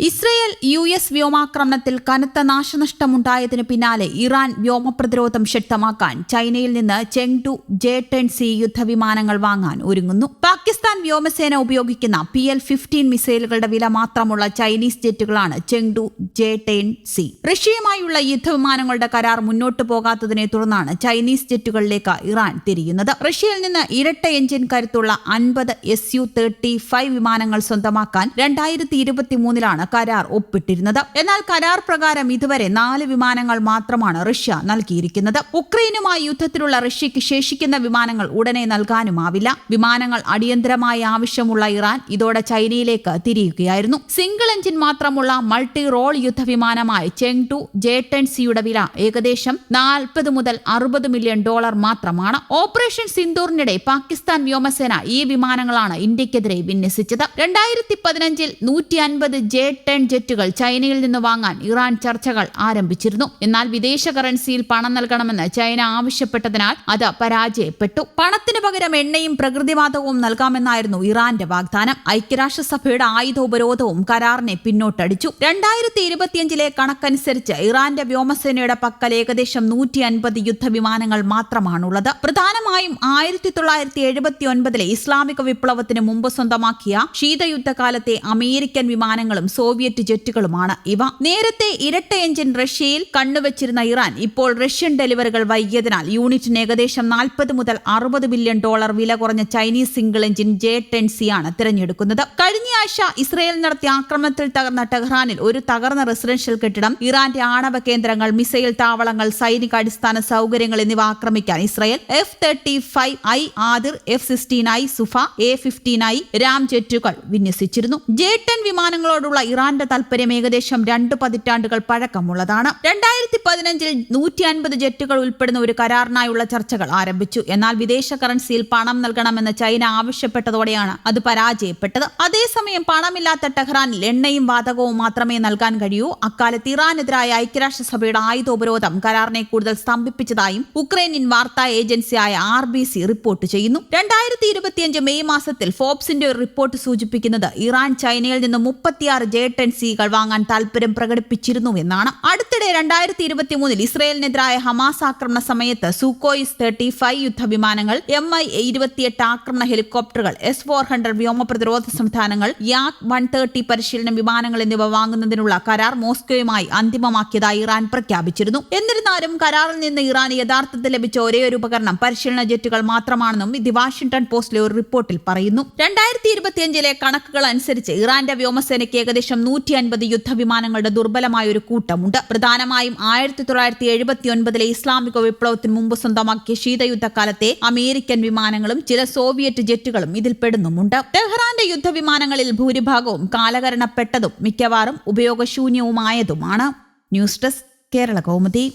Israel U S വ്യോമാക്രമണത്തിൽ കനത്ത നാശനഷ്ടമുണ്ടായതിനു പിന്നാലെ ഇറാൻ വ്യോമപ്രതിരോധം ശക്തമാക്കാൻ ചൈനയിൽ നിന്ന് ചെങ്ടു ജെ ടെൻ സി യുദ്ധവിമാനങ്ങൾ വാങ്ങാൻ ഒരുങ്ങുന്നു. പാകിസ്ഥാൻ വ്യോമസേന ഉപയോഗിക്കുന്ന പി എൽ ഫിഫ്റ്റീൻ മിസൈലുകളുടെ വില മാത്രമുള്ള ചൈനീസ് ജെറ്റുകളാണ് ചെങ്ടു ജെ ടെൻ സി. റഷ്യയുമായുള്ള യുദ്ധവിമാനങ്ങളുടെ കരാർ മുന്നോട്ടു പോകാത്തതിനെ തുടർന്നാണ് ചൈനീസ് ജെറ്റുകളിലേക്ക് ഇറാൻ തിരിയുന്നത്. റഷ്യയിൽ നിന്ന് ഇരട്ട എഞ്ചിൻ കരുത്തുള്ള അൻപത് എസ് യു തേർട്ടി ഫൈവ് വിമാനങ്ങൾ സ്വന്തമാക്കാൻ രണ്ടായിരത്തി ഇരുപത്തിമൂന്നിലാണ് കരാർ ഒപ്പിട്ടിരുന്നത്. എന്നാൽ കരാർ പ്രകാരം ഇതുവരെ നാല് വിമാനങ്ങൾ മാത്രമാണ് റഷ്യ നൽകിയിരിക്കുന്നത്. ഉക്രൈനുമായി യുദ്ധത്തിലുള്ള റഷ്യയ്ക്ക് ശേഷിക്കുന്ന വിമാനങ്ങൾ ഉടനെ നൽകാനുമാവില്ല. വിമാനങ്ങൾ അടിയന്തരമായി ആവശ്യമുള്ള ഇറാൻ ഇതോടെ ചൈനയിലേക്ക് തിരിയുകയായിരുന്നു. സിംഗിൾ എഞ്ചിൻ മാത്രമുള്ള മൾട്ടി റോൾ യുദ്ധവിമാനമായ ചെങ് ടു ജെ ടെൻ സിയുടെ വില ഏകദേശം നാൽപ്പത് മുതൽ അറുപത് മില്യൺ ഡോളർ മാത്രമാണ്. ഓപ്പറേഷൻ സിന്ദൂറിനിടെ പാകിസ്ഥാൻ വ്യോമസേന ഈ വിമാനങ്ങളാണ് ഇന്ത്യക്കെതിരെ വിന്യസിച്ചത്. രണ്ടായിരത്തി പതിനഞ്ചിൽ നൂറ്റി അൻപത് ജെ ടെൻ ജെറ്റുകൾ ചൈനയിൽ നിന്ന് വാങ്ങാൻ ഇറാൻ ചർച്ചകൾ ആരംഭിച്ചിരുന്നു. എന്നാൽ വിദേശ കറൻസിയിൽ പണം നൽകണമെന്ന് ചൈന ആവശ്യപ്പെട്ടതിനാൽ അത് പരാജയപ്പെട്ടു. പണത്തിന് പകരം എണ്ണയും പ്രകൃതിവാതകവും നൽകാമെന്നായിരുന്നു ഇറാന്റെ വാഗ്ദാനം. ഐക്യരാഷ്ട്രസഭയുടെ ആയുധോപരോധവും കരാറിനെ പിന്നോട്ടടിച്ചു. രണ്ടായിരത്തി ഇരുപത്തിയഞ്ചിലെ കണക്കനുസരിച്ച് ഇറാന്റെ വ്യോമസേനയുടെ പക്കൽ ഏകദേശം നൂറ്റി അൻപത് യുദ്ധവിമാനങ്ങൾ മാത്രമാണുള്ളത്. പ്രധാനമായും ആയിരത്തി തൊള്ളായിരത്തി എഴുപത്തി ഒൻപതിലെ ഇസ്ലാമിക വിപ്ലവത്തിന് മുമ്പ് സ്വന്തമാക്കിയ ശീതയുദ്ധകാലത്തെ അമേരിക്കൻ വിമാനങ്ങളും സോവിയറ്റ് ജെറ്റുകളുമാണ്. ഇവ നേരത്തെ ഇരട്ട എഞ്ചിൻ റഷ്യയിൽ കണ്ണുവച്ചിരുന്ന ഇറാൻ ഇപ്പോൾ റഷ്യൻ ഡെലിവറികൾ വൈകിയതിനാൽ യൂണിറ്റിന് ഏകദേശം നാൽപ്പത് മുതൽ അറുപത് ബില്യൺ ഡോളർ വില കുറഞ്ഞ Chinese single engine J ten C ആണ് തിരഞ്ഞെടുക്കുന്നത്. കഴിഞ്ഞ ആഴ്ച ഇസ്രയേൽ നടത്തിയ ആക്രമണത്തിൽ തകർന്ന ടെഹ്റാനിൽ ഒരു തകർന്ന റെസിഡൻഷ്യൽ കെട്ടിടം ഇറാന്റെ ആണവ കേന്ദ്രങ്ങൾ മിസൈൽ താവളങ്ങൾ സൈനിക അടിസ്ഥാന സൗകര്യങ്ങൾ എന്നിവ ആക്രമിക്കാൻ Israel F thirty five I Adir F sixteen I Sufa A fifteen I Ra'am ജെറ്റുകൾ വിന്യസിച്ചിരുന്നു. ജെ ടെൻ വിമാനങ്ങളോടുള്ള ഇറാന്റെ താൽപര്യം ഏകദേശം രണ്ട് പതിറ്റാണ്ടുകൾ പഴക്കമുള്ളതാണ്. രണ്ടായിരത്തി പതിനഞ്ചിൽ നൂറ്റി അൻപത് ജെറ്റുകൾ ഉൾപ്പെടുന്ന ഒരു കരാറിനായുള്ള ചർച്ചകൾ ആരംഭിച്ചു. എന്നാൽ വിദേശ കറൻസിയിൽ പണം നൽകണമെന്ന് ചൈന ആവശ്യപ്പെട്ടതോടെയാണ് അത് പരാജയപ്പെട്ടത്. അതേസമയം പണമില്ലാത്ത ടെഹ്റാനിൽ എണ്ണയും വാതകവും മാത്രമേ നൽകാൻ കഴിയൂ. അക്കാലത്ത് ഇറാനെതിരായ ഐക്യരാഷ്ട്രസഭയുടെ ആയുധോപരോധം കരാറിനെ കൂടുതൽ സ്തംഭിപ്പിച്ചതായും ഉക്രൈനിയൻ വാർത്താ ഏജൻസിയായ ആർ ബി സി റിപ്പോർട്ട് ചെയ്യുന്നു. രണ്ടായിരത്തി ഇരുപത്തിയഞ്ച് മെയ് മാസത്തിൽ ഫോബ്സിന്റെ ഒരു റിപ്പോർട്ട് സൂചിപ്പിക്കുന്നത് ഇറാൻ ചൈനയിൽ നിന്ന് മുപ്പത്തിയാറ് ജെ ടെൻ സികൾ വാങ്ങാൻ താൽപര്യം പ്രകടിപ്പിച്ചിരുന്നു എന്നാണ്. അടുത്തിടെ രണ്ടായിരത്തി ഇരുപത്തി മൂന്നിൽ ഇസ്രയേലിനെതിരായ ഹമാസ് ആക്രമണ സമയത്ത് സൂക്കോയിസ് തേർട്ടി ഫൈവ് യുദ്ധവിമാനങ്ങൾ എം ഐ ഇരുപത്തിയെട്ട് ആക്രമണ ഹെലികോപ്റ്ററുകൾ എസ് ഫോർ ഹൺഡ്രഡ് വ്യോമ പ്രതിരോധ സംവിധാനങ്ങൾ യാക് വൺ തേർട്ടി പരിശീലന വിമാനങ്ങൾ എന്നിവ വാങ്ങുന്നതിനുള്ള കരാർ മോസ്കോയുമായി അന്തിമമാക്കിയതായി ഇറാൻ പ്രഖ്യാപിച്ചിരുന്നു. എന്നിരുന്നാലും കരാറിൽ നിന്ന് ഇറാൻ യഥാർത്ഥത്തിൽ ലഭിച്ച ഒരേയൊരു ഉപകരണം പരിശീലന ജെറ്റുകൾ മാത്രമാണെന്നും ദി വാഷിംഗ്ടൺ പോസ്റ്റിലെ ഒരു റിപ്പോർട്ടിൽ പറയുന്നു. രണ്ടായിരത്തി ഇരുപത്തിയഞ്ചിലെ കണക്കുകൾ അനുസരിച്ച് ഇറാന്റെ വ്യോമസേനയ്ക്ക് ഏകദേശം നൂറ്റി അൻപത് യുദ്ധവിമാനങ്ങളുടെ ദുർബലമായ ഒരു കൂട്ടമുണ്ട്. പ്രധാനമായും ആയിരത്തി തൊള്ളായിരത്തി എഴുപത്തി ഒൻപതിലെ ഇസ്ലാമിക വിപ്ലവത്തിന് മുമ്പ് സ്വന്തമാക്കിയ ശീതയുദ്ധകാലത്തെ അമേരിക്കൻ വിമാനങ്ങളും ചില സോവിയറ്റ് ജെറ്റുകളും ഇതിൽ പെടുന്നുമുണ്ട്. ടെഹ്റാന്റെ യുദ്ധവിമാനങ്ങളിൽ ഭൂരിഭാഗവും കാലകരണപ്പെട്ടതും മിക്കവാറും ഉപയോഗശൂന്യവുമായതുമാണ്. News desk Kerala Kaumudi.